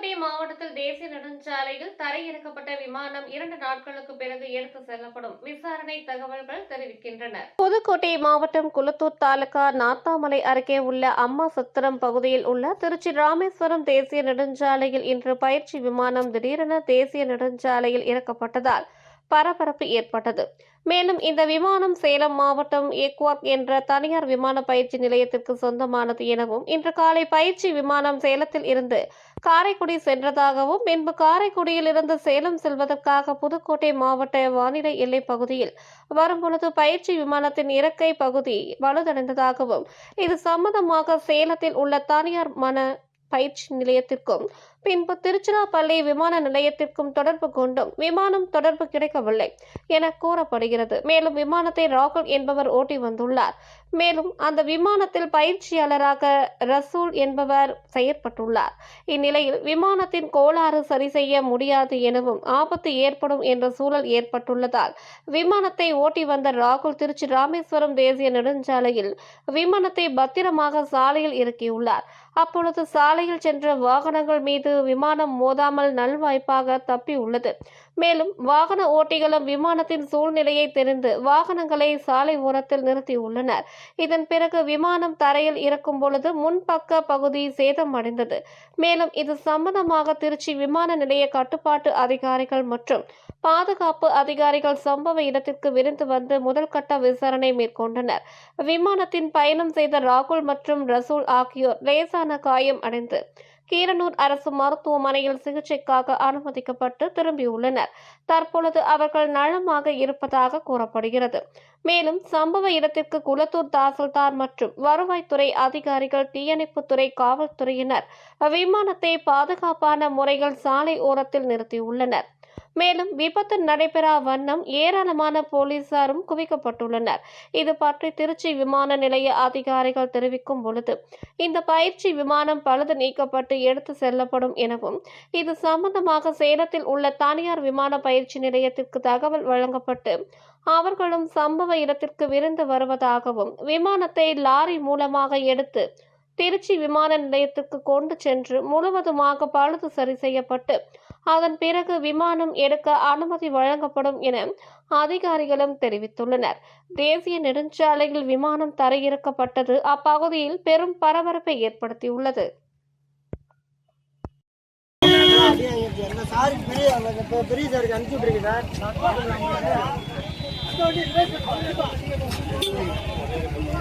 புதுக்கோட்டை மாவட்டத்தில் தேசிய நெடுஞ்சாலையில் தரையிறக்கப்பட்ட விமானம் இரண்டு நாட்களுக்கு பிறகு எடுத்து செல்லப்படும் விசாரணை தகவல்கள் தெரிவிக்கின்றன. புதுக்கோட்டை மாவட்டம் குளத்தூர் தாலுகா நாத்தாமலை அருகே உள்ள அம்மா சத்திரம் பகுதியில் உள்ள திருச்சி ராமேஸ்வரம் தேசிய நெடுஞ்சாலையில் இன்று பயிற்சி விமானம் திடீரென தேசிய நெடுஞ்சாலையில் இறக்கப்பட்டதால் பரபரப்பு ஏற்பட்டது. மேலும் இந்த விமானம் சேலம் மாவட்டம் ஏக்வாக் என்ற தனியார் விமான பயிற்சி நிலையத்திற்கு சொந்தமானது எனவும் இன்று காலை பயிற்சி விமானம் சேலத்தில் இருந்து காரைக்குடி சென்றதாகவும் பின்பு காரைக்குடியில் இருந்து சேலம் செல்வதற்காக புதுக்கோட்டை மாவட்ட வானிலை எல்லை பகுதியில் வரும்பொழுது பயிற்சி விமானத்தின் இறக்கை பகுதி வலுதடைந்ததாகவும் இது சம்பந்தமாக சேலத்தில் உள்ள தனியார் மன பயிற்சி நிலையத்திற்கும் பின்பு திருச்சிராப்பள்ளி விமான நிலையத்திற்கும் தொடர்பு கொண்டும் விமானம் தொடர்பு கிடைக்கவில்லை என கூறப்படுகிறது. மேலும் விமானத்தை ராகுல் என்பவர் ஓட்டி வந்துள்ளார். மேலும் அந்த விமானத்தில் பயிற்சியாளராக ரசூல் என்பவர் செயற்பட்டுள்ளார். இந்நிலையில் விமானத்தின் கோளாறு சரி செய்ய முடியாது எனவும் ஆபத்து ஏற்படும் என்ற சூழல் ஏற்பட்டுள்ளதால் விமானத்தை ஓட்டி வந்த ராகுல் திருச்சி ராமேஸ்வரம் தேசிய நெடுஞ்சாலையில் விமானத்தை பத்திரமாக சாலையில் இறக்கியுள்ளார். அப்பொழுது சாலையில் சென்ற வாகனங்கள் மீது விமானம் மோதாமல் நல்வாய்ப்பாக தப்பி உள்ளது. மேலும் வாகன ஓட்டிகளும் விமானத்தின் சூழ்நிலையை தெரிந்து வாகனங்களை சாலை ஓரத்தில் நிறுத்தியுள்ளனர் இதன் பிறகு விமானம் தரையில் இறக்கும் பொழுது முன்பக்க பகுதி சேதமடைந்தது மேலும் இது சம்பந்தமாக திருச்சி விமான நிலைய கட்டுப்பாட்டு அதிகாரிகள் மற்றும் பாதுகாப்பு அதிகாரிகள் சம்பவ இடத்திற்கு விருந்து வந்து முதல் கட்ட விசாரணை மேற்கொண்டனர். விமானத்தின் பயணம் செய்த ராகுல் மற்றும் ரசூல் ஆகியோர் லேசான காயம் அடைந்து கீரனூர் அரசு மருத்துவமனையில் சிகிச்சைக்காக அனுமதிக்கப்பட்டு திரும்பியுள்ளனர். தற்பொழுது அவர்கள் நலமாக இருப்பதாக கூறப்படுகிறது. மேலும் சம்பவ இடத்திற்கு குளத்தூர் தாசில்தார் மற்றும் வருவாய்த்துறை அதிகாரிகள் தீயணைப்புத்துறை காவல்துறையினர் விமானத்தை பாதுகாப்பான முறையில் சாலை ஓரத்தில் நிறுத்தியுள்ளனர். மேலும் விபத்து நடைபெறா வண்ணம் ஏராளமான போலீசாரும் குவிக்கப்பட்டுள்ளனர். இது பற்றி திருச்சி விமான நிலைய அதிகாரிகள் தெரிவிக்கும் பொழுது இந்த பயிற்சி விமானம் பழுது நீக்கப்பட்டு எடுத்து செல்லப்படும் எனவும் இது சம்பந்தமாக சேலத்தில் உள்ள தனியார் விமான பயிற்சி நிலையத்திற்கு தகவல் வழங்கப்பட்டு அவர்களும் சம்பவ இடத்திற்கு விருந்து வருவதாகவும் விமானத்தை லாரி மூலமாக எடுத்து திருச்சி விமான நிலையத்துக்கு கொண்டு சென்று முழுவதுமாக பழுது சரி செய்யப்பட்டு அதன் பிறகு விமானம் எடுக்க அனுமதி வழங்கப்படும் என அதிகாரிகளும் தெரிவித்துள்ளனர். தேசிய நெடுஞ்சாலையில் விமானம் தரையிறக்கப்பட்டது அப்பகுதியில் பெரும் பரபரப்பை ஏற்படுத்தியுள்ளது. பெரிய